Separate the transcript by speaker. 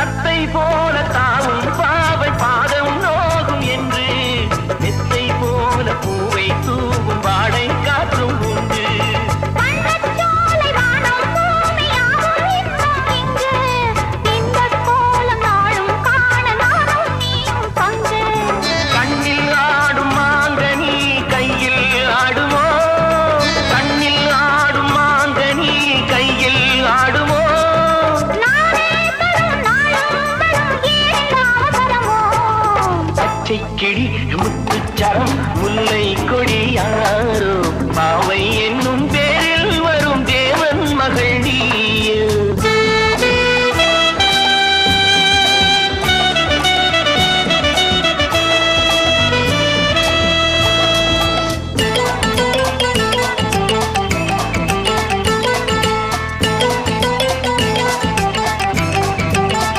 Speaker 1: தத்தை போல தாவும் பாவை பாதம் நோகும் என்று மெத்தை போல பூவை தூவும் வாடை காற்றும் உண்டு.
Speaker 2: வண்ணச்சோலை
Speaker 1: பச்சை கிளி முத்துச்சரம் முல்லை